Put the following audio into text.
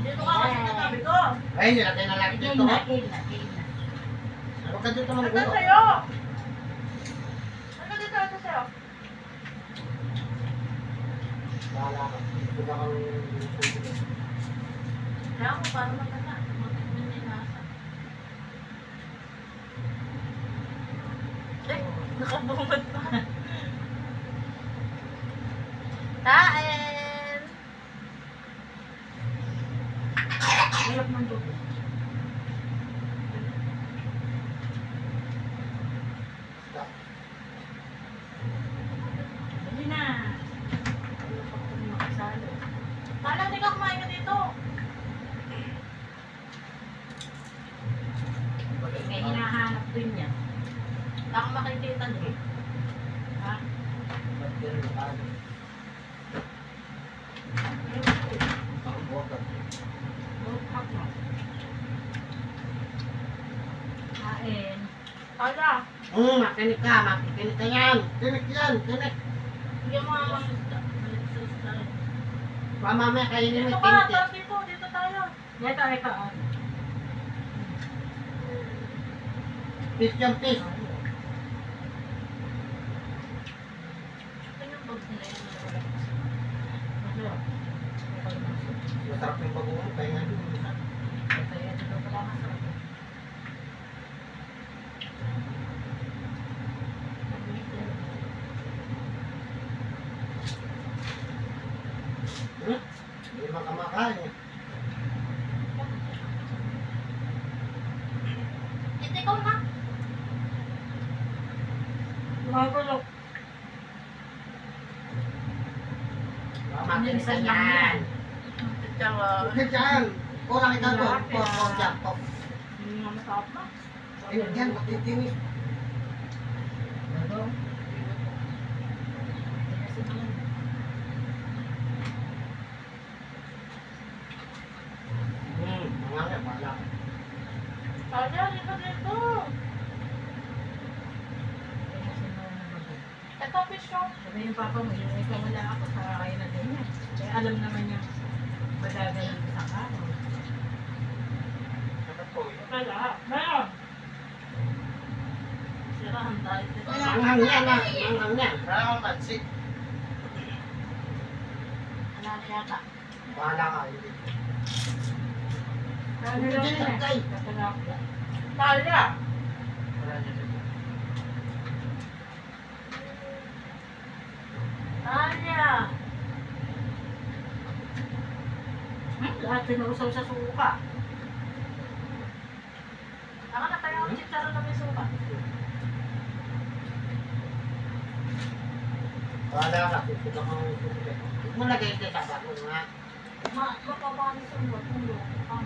Dito ka kasi katabi ko. Ay, nilagay na lang dito. game na, game na. Ano ka dito Ano manggulo? sa'yo? Ano dito ito sa'yo? Bahala ka. Ito ba kang... Kaya ako para maganda. Maganda yung nasa. Eh, nakabungad pa. Kain! Hirap ng dugo. Dali na. Kala hindi ka kumain dito. May hinahanap din niya. Makikita doon. Ha? Ba't yan nakali? Ang buwagan. Buhok mo. Kain. Kala, Hmm, makinig ka, makikinig ka yan. Kinig yan, kinig. bigyan mo nga ng isda. Balik sa isda. Baka mamaya kainin mo Dito yung ka, kinig. tapos dito, dito tayo. Ito, ito. ah. Fish yung fish. Ito yung bag nila yun. Masarap. Masarap yung bagoong. Kaya nga yun. Ito, ito daw pala masarap. Hmm? Hindi makamakain. eh. Ito ikaw na. Makulok. Baka makinig ka yan. Tsaka, Kinig yan. Kulang ikaw doon. Por, por, dyan. Por. Hindi nga masarap na. Ayun dyan, matitinis. Ano? Hmm, mga nga, bahala ka. Kala, dito, dito. Ito, fish roll. Sabi yung papa mo, yung ikaw wala ako, sakakain na din yan. Kaya alam naman niya, madagalan sa araw. Kala, meron. Sirahan tayo dito. Manghang yan, ah. Manghang yan. Parang pansit. Wala na yata. Bahala ka. hindi. Kala. Kala. Hmm? Lahat sinuusaw sa suka. Ako na tayo ang chicharon na may suka. Bahala ka. Huwag mo lagay ito sa bago nga. Ma, makabani sa mga tulo. Ah.